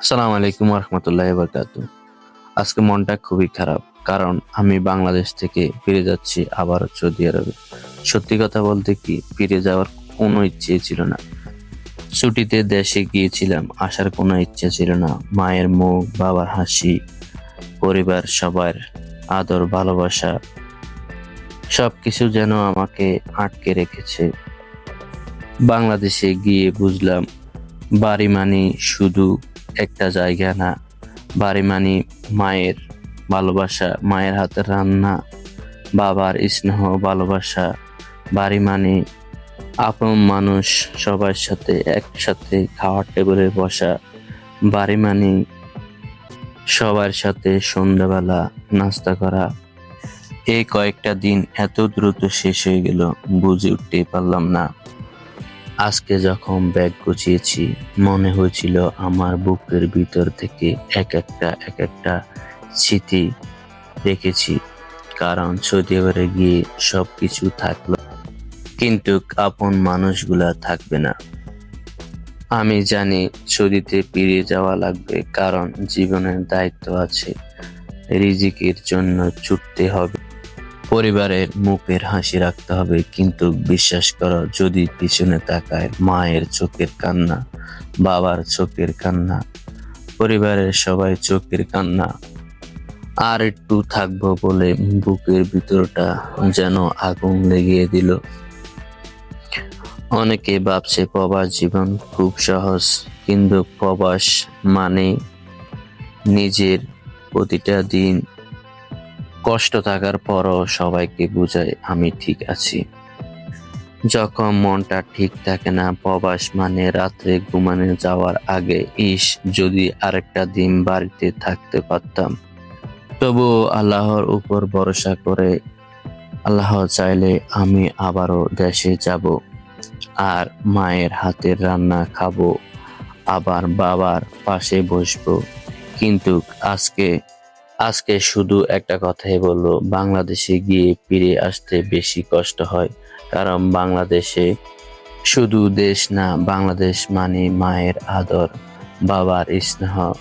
আসসালামু আলাইকুম রহমতুল্লাহ বরকাত আজকে মনটা খুবই খারাপ, কারণ আমি বাংলাদেশ থেকে ফিরে যাচ্ছি আবার সৌদি আরবে। সত্যি কথা বলতে কি, ফিরে যাওয়ার কোনো ইচ্ছে ছিল না। ছুটিতে দেশে গিয়েছিলাম, আসার কোনো ইচ্ছে ছিল না। মায়ের মুখ, বাবার হাসি, পরিবার, সবার আদর, ভালোবাসা সব কিছু যেন আমাকে আটকে রেখেছে। বাংলাদেশে গিয়ে বুঝলাম, বাড়ি মানে শুধু একটা জায়গা না। বাড়ি মানে মায়ের ভালোবাসা, মায়ের হাতের রান্না, বাবার স্নেহ, ভালোবাসা। বাড়ি মানে আপন মানুষ, সবার সাথে একসাথে খাওয়ার টেবিলে বসা। বাড়ি মানে সবার সাথে সন্ধ্যাবেলা নাস্তা করা। এই কয়েকটা দিন এত দ্রুত শেষ হয়ে গেল, বুঝে উঠতে পারলাম না। আজকে যখন ব্যাগ গুছিয়েছি, মনে হয়েছিল আমার বুকের ভিতর থেকে এক একটা এক একটা স্মৃতি রেখেছি কারণ সৌদি আরবে গিয়ে সব কিছু থাকল। কিন্তু আপন মানুষগুলা থাকবে না। আমি জানি সৌদিতে ফিরে যাওয়া লাগবে, কারণ জীবনের দায়িত্ব আছে। রিজিকের জন্য ছুটতে হবে। পরিবারের মুখের হাসি রাখতে হবে, কিন্তু বিশ্বাস করো, যদি পিছনে তাকায় মায়ের চোখের কান্না, বাবার চোখের কান্না, পরিবারের সবাই চোখের কান্না, আর একটু থাকব বলে বুকের ভিতরটা যেন আগুন লেগিয়ে দিল। অনেকে ভাবছে প্রবাস জীবন খুব সহজ, কিন্তু প্রবাস মানে নিজের প্রতিটা দিন কষ্ট থাকার পরও সবাইকে বুঝাই আমি ঠিক আছি। যখন মনটা ঠিক থাকে না, প্রবাস মানে রাত্রে ঘুমানো যাওয়ার আগে, ইস, যদি আরেকটা দিন বাড়িতে থাকতে পারতাম। তবুও আল্লাহর উপর ভরসা করে, আল্লাহ চাইলে আমি আবারও দেশে যাব আর মায়ের হাতের রান্না খাব, আবার বাবার পাশে বসবো। কিন্তু আজকে আজকে শুধু একটা কথাই বলব, বাংলাদেশে গিয়ে ফিরে আসতে বেশি কষ্ট হয়। কারণ বাংলাদেশে শুধু দেশ না, বাংলাদেশ মানে মায়ের আদর, বাবার স্নেহ,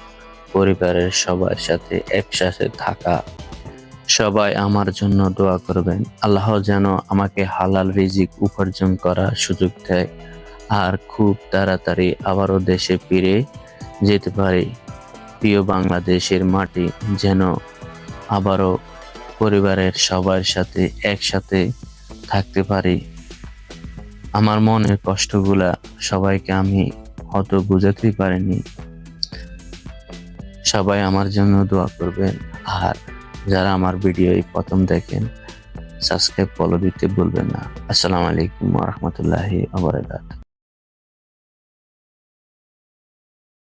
পরিবারের সবার সাথে একসাথে থাকা। সবাই আমার জন্য দোয়া করবেন। আল্লাহ যেন আমাকে হালাল রিজিক উপার্জন করার সুযোগ দেয়। আর খুব তাড়াতাড়ি আবারও দেশে ফিরে যেতে পারি। প্রিয় বাংলাদেশের মাটি যেন আবারও পরিবারের সবার সাথে একসাথে থাকতে পারি। আমার মনের কষ্টগুলা সবাইকে আমি অত বুঝাতেই পারিনি। সবাই আমার জন্য দোয়া করবেন। আর যারা আমার ভিডিও এই প্রথম দেখেন, সাবস্ক্রাইব ফলো দিতে ভুলবেন না। আসসালামু আলাইকুম রহমতুল্লাহি আবরাকাত